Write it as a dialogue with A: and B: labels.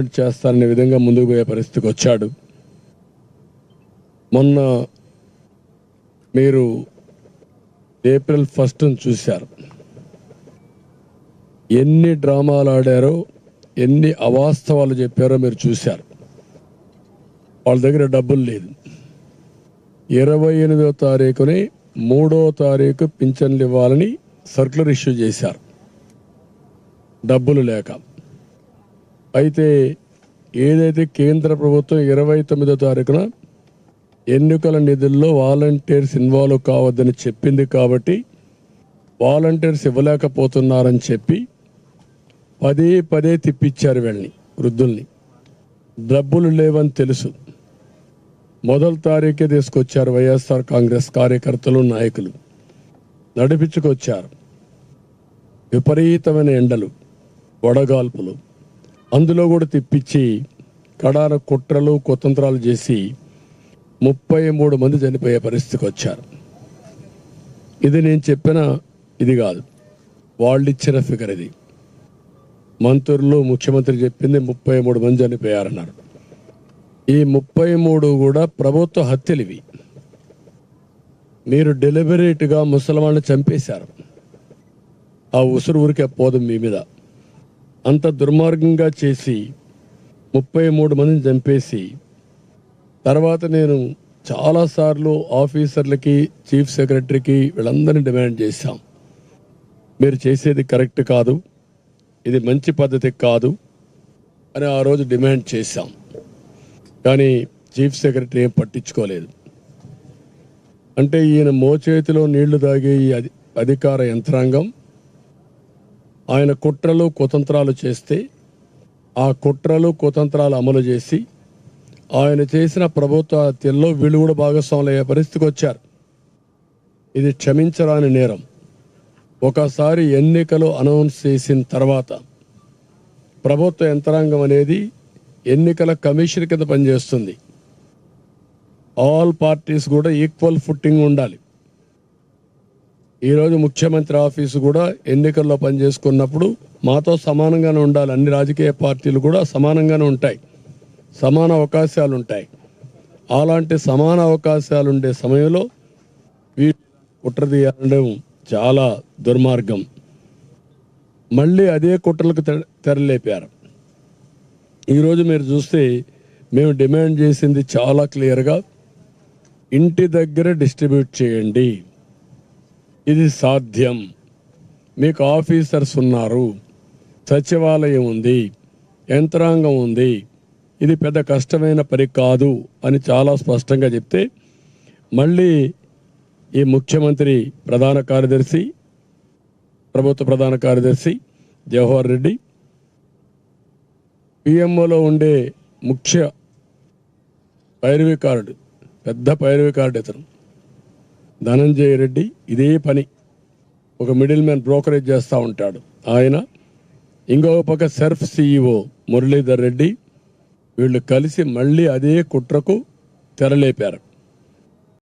A: చేస్తారనే విధంగా ముందుకు పోయే పరిస్థితికి వచ్చాడు. మొన్న మీరు ఏప్రిల్ ఫస్ట్ చూశారు. ఎన్ని డ్రామాలు ఆడారో ఎన్ని అవాస్తవాలు చెప్పారో మీరు చూశారు. వాళ్ళ దగ్గర డబ్బులు లేదు. ఇరవై ఎనిమిదో తారీఖుని మూడో తారీఖు పింఛన్లు ఇవ్వాలని సర్కులర్ ఇష్యూ చేశారు. డబ్బులు లేక. అయితే ఏదైతే కేంద్ర ప్రభుత్వం ఇరవై తొమ్మిదో తారీఖున ఎన్నికల నిధుల్లో వాలంటీర్స్ ఇన్వాల్వ్ కావద్దని చెప్పింది కాబట్టి వాలంటీర్స్ ఇవ్వలేకపోతున్నారని చెప్పి పదే పదే తిప్పించారు వీళ్ళని వృద్ధుల్ని. డబ్బులు లేవని తెలుసు. మొదటి తారీఖే తీసుకొచ్చారు వైఎస్ఆర్ కాంగ్రెస్ కార్యకర్తలు నాయకులు. నడిపించుకొచ్చారు. విపరీతమైన ఎండలు వడగాల్పులు. అందులో కూడా తిప్పించి కడాన కుట్రలు కుతంత్రాలు చేసి ముప్పై మూడు మంది చనిపోయే పరిస్థితికి వచ్చారు. ఇది నేను చెప్పిన ఇది కాదు. వాళ్ళు ఇచ్చిన ఫిగర్ ఇది. మంత్రులు ముఖ్యమంత్రి చెప్పింది ముప్పై మూడు మంది చనిపోయారన్నారు. ఈ ముప్పై మూడు కూడా ప్రభుత్వ హత్యలు ఇవి. మీరు డెలిబరేట్గా ముసలమాన్ని చంపేశారు. ఆ ఉసురు ఊరికే పోదు మీ మీద. అంత దుర్మార్గంగా చేసి ముప్పై మూడు మందిని చంపేసి తర్వాత నేను చాలాసార్లు ఆఫీసర్లకి చీఫ్ సెక్రటరీకి వీళ్ళందరినీ డిమాండ్ చేశాం. మీరు చేసేది కరెక్ట్ కాదు ఇది మంచి పద్ధతి కాదు అని ఆ రోజు డిమాండ్ చేశాం. కానీ చీఫ్ సెక్రటరీ ఏం పట్టించుకోలేదు. అంటే ఈయన మోచేతిలో నీళ్ళు తాగే ఈ అధి- అధికార యంత్రాంగం ఆయన కుట్రలు కుతంత్రాలు చేస్తే ఆ కుట్రలు కుతంత్రాలు అమలు చేసి ఆయన చేసిన ప్రభుత్వ హత్యల్లో వీళ్ళు కూడా భాగస్వాములు అయ్యే పరిస్థితికి వచ్చారు. ఇది క్షమించరాని నేరం. ఒకసారి ఎన్నికలు అనౌన్స్ చేసిన తర్వాత ప్రభుత్వ యంత్రాంగం అనేది ఎన్నికల కమిషన్ కింద పనిచేస్తుంది. ఆల్ పార్టీస్ కూడా ఈక్వల్ ఫుట్టింగ్ ఉండాలి. ఈరోజు ముఖ్యమంత్రి ఆఫీసు కూడా ఎన్నికల్లో పనిచేసుకున్నప్పుడు మాతో సమానంగానే ఉండాలి. అన్ని రాజకీయ పార్టీలు కూడా సమానంగానే ఉంటాయి. సమాన అవకాశాలు ఉంటాయి అలాంటి సమాన అవకాశాలు ఉండే సమయంలో వీళ్ళు కుట్రదీయడం చాలా దుర్మార్గం. మళ్ళీ అదే కుట్రలకు తె- తెరలేపారు. ఈరోజు మీరు చూస్తే మేము డిమాండ్ చేసింది చాలా క్లియర్గా ఇంటి దగ్గర డిస్ట్రిబ్యూట్ చేయండి. ఇది సాధ్యం. మీకు ఆఫీసర్స్ ఉన్నారు. సచివాలయం ఉంది. యంత్రాంగం ఉంది. ఇది పెద్ద కష్టమైన పని కాదు అని చాలా స్పష్టంగా చెప్తే మళ్ళీ ఈ ముఖ్యమంత్రి ప్రధాన కార్యదర్శి ప్రభుత్వ ప్రధాన కార్యదర్శి జవహర్ రెడ్డి పిఎంఓలో ఉండే ముఖ్య పైరవికారుడు పెద్ద పైరవికారుడు ఇతను. ధనంజయ రెడ్డి ఇదే పని ఒక మిడిల్ మ్యాన్ బ్రోకరేజ్ చేస్తూ ఉంటాడు. ఆయన ఇంకొక పక్క సెర్ఫ్ సిఇఓ మురళీధర్ రెడ్డి వీళ్ళు కలిసి మళ్ళీ అదే కుట్రకు తెరలేపారు.